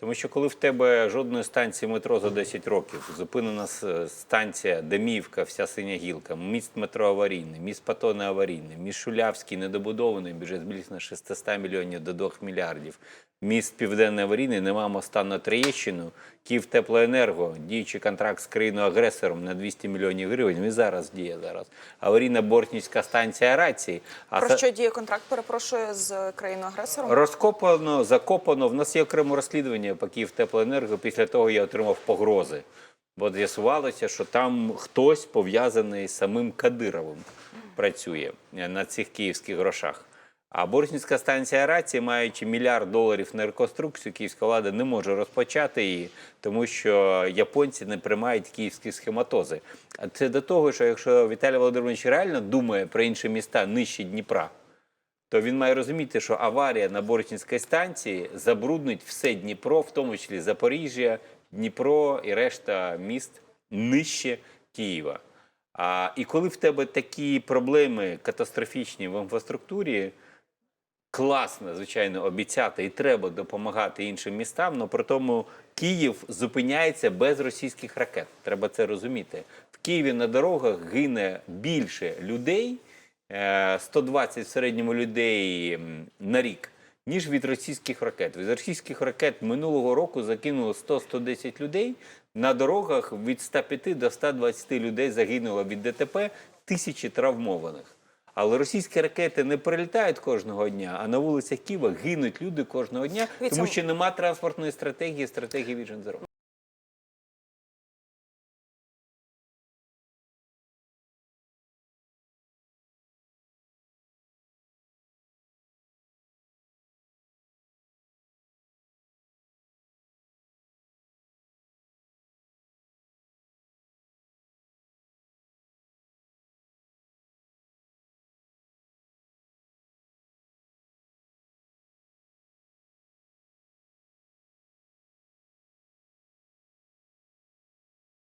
Тому що коли в тебе жодної станції метро за 10 років, зупинена станція Демівка, вся синя гілка, міст метро аварійний, міст патоне, аварійний, міст Шулявський недобудований, бюджет збільшено з 600 мільйонів до 2 мільярдів. Міст Південний аварійний, нема моста на Троєщину, Київ Теплоенерго, діючий контракт з країною-агресором на 200 мільйонів гривень, він зараз діє зараз. Аварійна Бортнівська станція рації. А Про що діє контракт, перепрошую, з країною-агресором? Розкопано, закопано. В нас є окреме розслідування по Київтеплоенерго. Після того я отримав погрози. Бо з'ясувалося, що там хтось пов'язаний з самим Кадировим працює на цих київських грошах. А Борснівська станція рації, маючи мільярд доларів на реконструкцію, київська влада не може розпочати її, тому що японці не приймають київські схематози. А це до того, що якщо Віталій Володимирович реально думає про інші міста нижче Дніпра, то він має розуміти, що аварія на Борчинській станції забруднить все Дніпро, в тому числі Запоріжжя, Дніпро і решта міст нижче Києва. А, і коли в тебе такі проблеми катастрофічні в інфраструктурі, класно, звичайно, обіцяти і треба допомагати іншим містам, але при тому Київ зупиняється без російських ракет. Треба це розуміти. В Києві на дорогах гине більше людей, е, 120 в середньому людей на рік. Ніж від російських ракет. Від російських ракет минулого року закинуло 100-110 людей. На дорогах від 105 до 120 людей загинуло від ДТП, тисячі травмованих. Але російські ракети не прилітають кожного дня, а на вулицях Києва гинуть люди кожного дня, тому що нема транспортної стратегії, стратегії Zero.